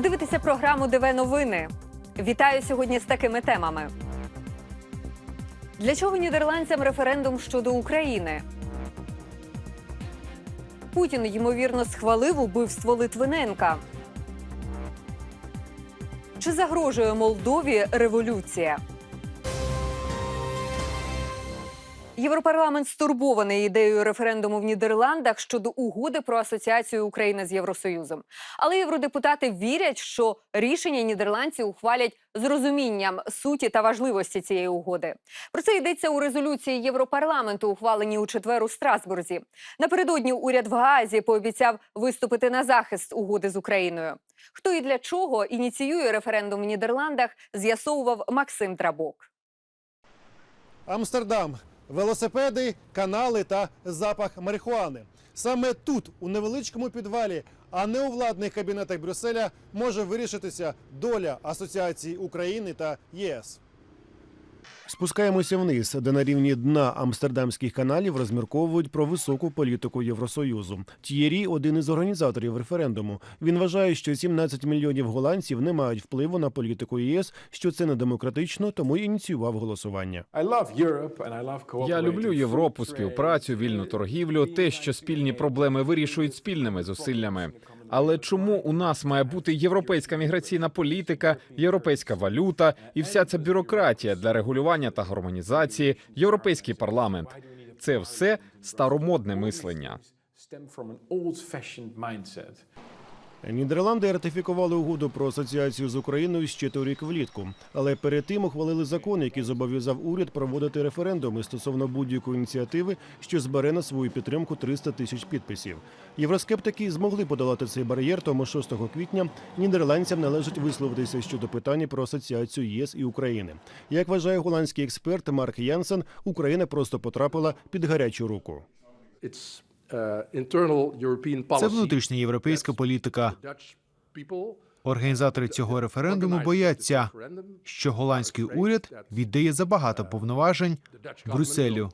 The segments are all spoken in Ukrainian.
Ви дивитеся програму ДВ Новини. Вітаю сьогодні з такими темами. Для чого нідерландцям референдум щодо України? Путін ймовірно схвалив убивство Литвиненка. Чи загрожує Молдові революція? Європарламент стурбований ідеєю референдуму в Нідерландах щодо угоди про асоціацію України з Євросоюзом. Але євродепутати вірять, що рішення нідерландці ухвалять з розумінням суті та важливості цієї угоди. Про це йдеться у резолюції Європарламенту, ухваленій у четвер у Страсбурзі. Напередодні уряд в Гаазі пообіцяв виступити на захист угоди з Україною. Хто і для чого ініціює референдум в Нідерландах, з'ясовував Максим Трабок. Амстердам. Велосипеди, канали та запах марихуани. Саме тут, у невеличкому підвалі, а не у владних кабінетах Брюсселя, може вирішитися доля Асоціації України та ЄС. Спускаємося вниз, де на рівні дна амстердамських каналів розмірковують про високу політику Євросоюзу. Т'єрі – один із організаторів референдуму. Він вважає, що 17 мільйонів голландців не мають впливу на політику ЄС, що це недемократично, тому й ініціював голосування. Я люблю Європу, співпрацю, вільну торгівлю, те, що спільні проблеми вирішують спільними зусиллями. Але чому у нас має бути європейська міграційна політика, європейська валюта і вся ця бюрократія для регулювання та гармонізації, європейський парламент? Це все старомодне мислення. Нідерланди ратифікували угоду про асоціацію з Україною ще торік влітку, але перед тим ухвалили закон, який зобов'язав уряд проводити референдуми стосовно будь-якої ініціативи, що збере на свою підтримку 300 тисяч підписів. Євроскептики змогли подолати цей бар'єр, тому 6 квітня нідерландцям належить висловитися щодо питання про асоціацію ЄС і України. Як вважає голландський експерт Марк Янсен, Україна просто потрапила під гарячу руку. Це внутрішня європейська політика. Організатори цього референдуму бояться, що голландський уряд віддає забагато повноважень Брюсселю.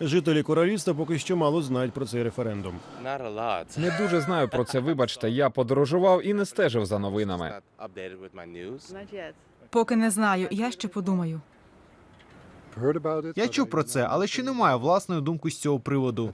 Жителі королівства поки що мало знають про цей референдум. Не дуже знаю про це. Вибачте, я подорожував і не стежив за новинами. Поки не знаю, я ще подумаю. Я чув про це, але ще не маю власної думки з цього приводу.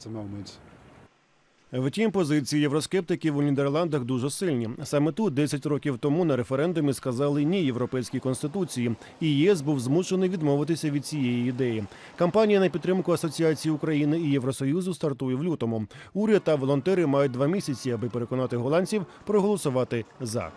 Втім, позиції євроскептиків у Нідерландах дуже сильні. Саме тут 10 років тому на референдумі сказали ні європейській конституції, і ЄС був змушений відмовитися від цієї ідеї. Кампанія на підтримку асоціації України і Євросоюзу стартує в лютому. Уряд та волонтери мають два місяці, аби переконати голландців проголосувати за.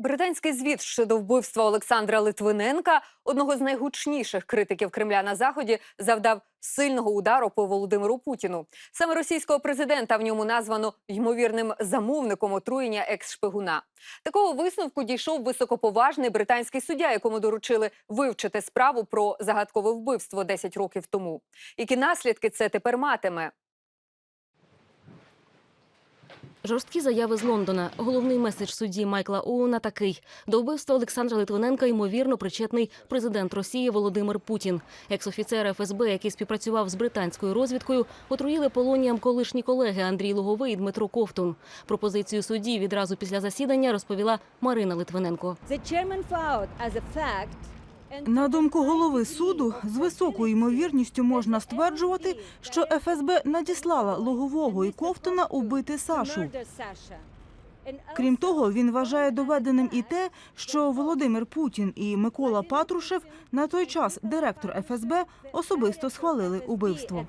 Британський звіт щодо вбивства Олександра Литвиненка, одного з найгучніших критиків Кремля на заході, завдав сильного удару по Володимиру Путіну. Саме російського президента в ньому названо ймовірним замовником отруєння екс-шпигуна. Такого висновку дійшов високоповажний британський суддя, якому доручили вивчити справу про загадкове вбивство 10 років тому. Які наслідки це тепер матиме? Жорсткі заяви з Лондона. Головний меседж судді Майкла Оуна такий: до вбивства Олександра Литвиненка ймовірно причетний президент Росії Володимир Путін. Екс-офіцер ФСБ, який співпрацював з британською розвідкою, отруїли полоніям колишні колеги Андрій Луговий і Дмитро Ковтун. Пропозицію судді відразу після засідання розповіла Марина Литвиненко. На думку голови суду, з високою ймовірністю можна стверджувати, що ФСБ надіслала Лугового і Ковтуна убити Сашу. Крім того, він вважає доведеним і те, що Володимир Путін і Микола Патрушев, на той час директор ФСБ, особисто схвалили убивство.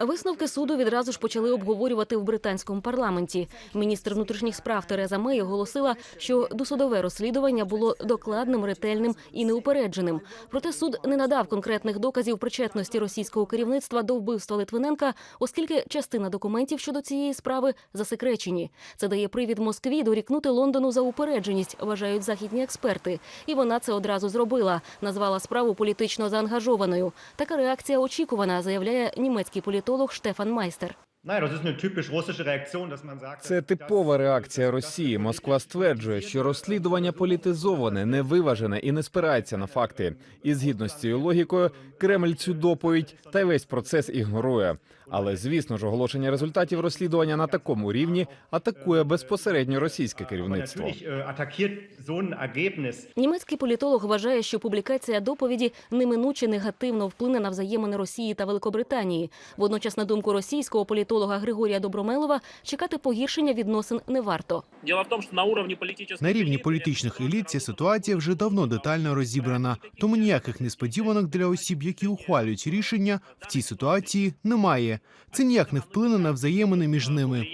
Висновки суду відразу ж почали обговорювати в британському парламенті. Міністр внутрішніх справ Тереза Мей оголосила, що досудове розслідування було докладним, ретельним і неупередженим. Проте суд не надав конкретних доказів причетності російського керівництва до вбивства Литвиненка, оскільки частина документів щодо цієї справи засекречені. Це дає привід Москві дорікнути Лондону за упередженість, вважають західні експерти. І вона це одразу зробила. Назвала справу політично заангажованою. Така реакція очікувана, заявляє німецький політолог Штефан Майстер. Це типова реакція Росії. Москва стверджує, що розслідування політизоване, невиважене і не спирається на факти. І згідно з цією логікою, Кремль цю доповідь та й весь процес ігнорує. Але звісно ж, оголошення результатів розслідування на такому рівні атакує безпосередньо російське керівництво. Німецький політолог вважає, що публікація доповіді неминуче негативно вплине на взаємини Росії та Великобританії. Водночас, на думку російського політолога Григорія Добромелова, чекати погіршення відносин не варто. На рівні політичних еліт ця ситуація вже давно детально розібрана, тому ніяких несподіванок для осіб, які ухвалюють рішення в цій ситуації, немає. Це ніяк не вплине на взаємини між ними.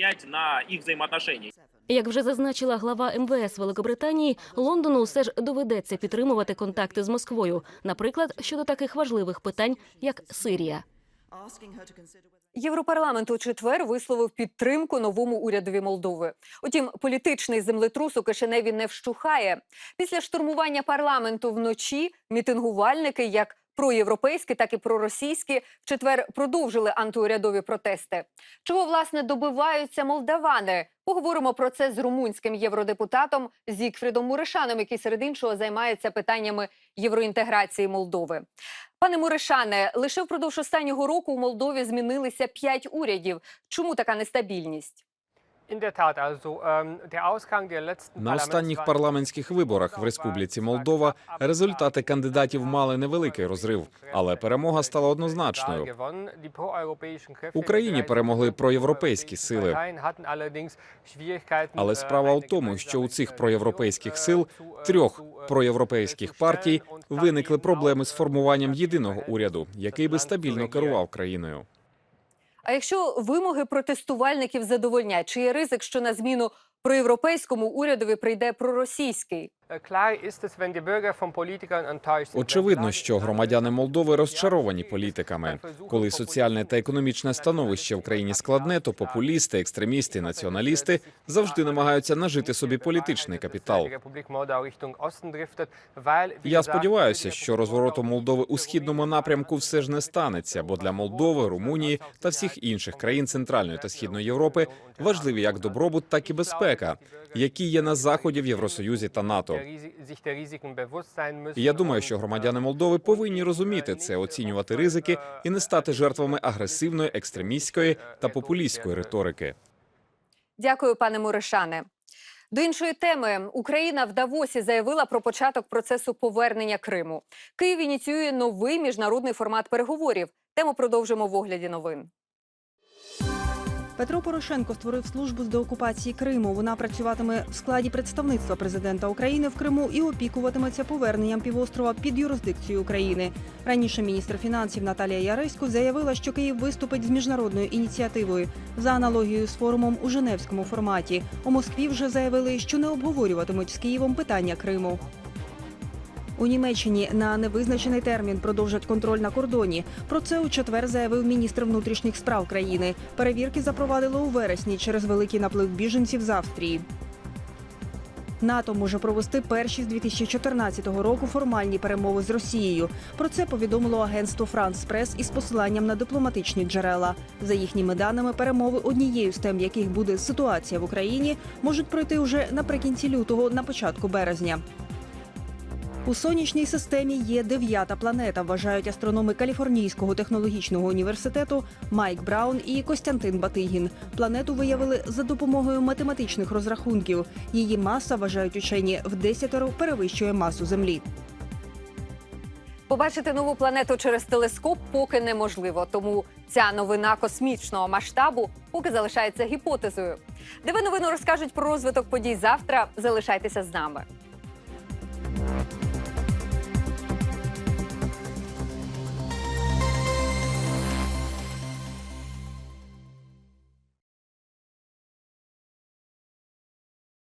Як вже зазначила глава МВС Великобританії, Лондону все ж доведеться підтримувати контакти з Москвою, наприклад, щодо таких важливих питань, як Сирія. Європарламент у четвер висловив підтримку новому урядові Молдови. Утім, політичний землетрус у Кишиневі не вщухає. Після штурмування парламенту вночі мітингувальники, як проєвропейські, так і проросійські, в четвер продовжили антиурядові протести. Чого власне добиваються молдавани? Поговоримо про це з румунським євродепутатом Зікфрідом Муришаном, який серед іншого займається питаннями євроінтеграції Молдови. Пане Муришане, лише впродовж останнього року у Молдові змінилися п'ять урядів. Чому така нестабільність? На останніх парламентських виборах в Республіці Молдова результати кандидатів мали невеликий розрив, але перемога стала однозначною. Україні перемогли проєвропейські сили. Але справа в тому, що у цих проєвропейських сил трьох проєвропейських партій виникли проблеми з формуванням єдиного уряду, який би стабільно керував країною. А якщо вимоги протестувальників задовольнять, чи є ризик, що на зміну проєвропейському урядові прийде проросійський? Очевидно, що громадяни Молдови розчаровані політиками. Коли соціальне та економічне становище в країні складне, то популісти, екстремісти, націоналісти завжди намагаються нажити собі політичний капітал. Я сподіваюся, що розвороту Молдови у східному напрямку все ж не станеться, бо для Молдови, Румунії та всіх інших країн Центральної та Східної Європи важливі як добробут, так і безпека, які є на заході в Євросоюзі та НАТО. І я думаю, що громадяни Молдови повинні розуміти це, оцінювати ризики і не стати жертвами агресивної, екстремістської та популістської риторики. Дякую, пане Муришане. До іншої теми Україна в Давосі заявила про початок процесу повернення Криму. Київ ініціює новий міжнародний формат переговорів. Тему продовжимо в огляді новин. Петро Порошенко створив службу з деокупації Криму. Вона працюватиме в складі представництва президента України в Криму і опікуватиметься поверненням півострова під юрисдикцію України. Раніше міністр фінансів Наталія Яресько заявила, що Київ виступить з міжнародною ініціативою за аналогією з форумом у Женевському форматі. У Москві вже заявили, що не обговорюватимуть з Києвом питання Криму. У Німеччині на невизначений термін продовжать контроль на кордоні. Про це у четвер заявив міністр внутрішніх справ країни. Перевірки запровадили у вересні через великий наплив біженців з Австрії. НАТО може провести перші з 2014 року формальні перемови з Росією. Про це повідомило агентство Франс Прес із посиланням на дипломатичні джерела. За їхніми даними, перемови однією з тем, яких буде ситуація в Україні, можуть пройти уже наприкінці лютого, на початку березня. У сонячній системі є дев'ята планета, вважають астрономи Каліфорнійського технологічного університету Майк Браун і Костянтин Батигін. Планету виявили за допомогою математичних розрахунків. Її маса, вважають учені, в десятеро перевищує масу Землі. Побачити нову планету через телескоп поки неможливо, тому ця новина космічного масштабу поки залишається гіпотезою. Де ви новину розкажуть про розвиток подій завтра. Залишайтеся з нами.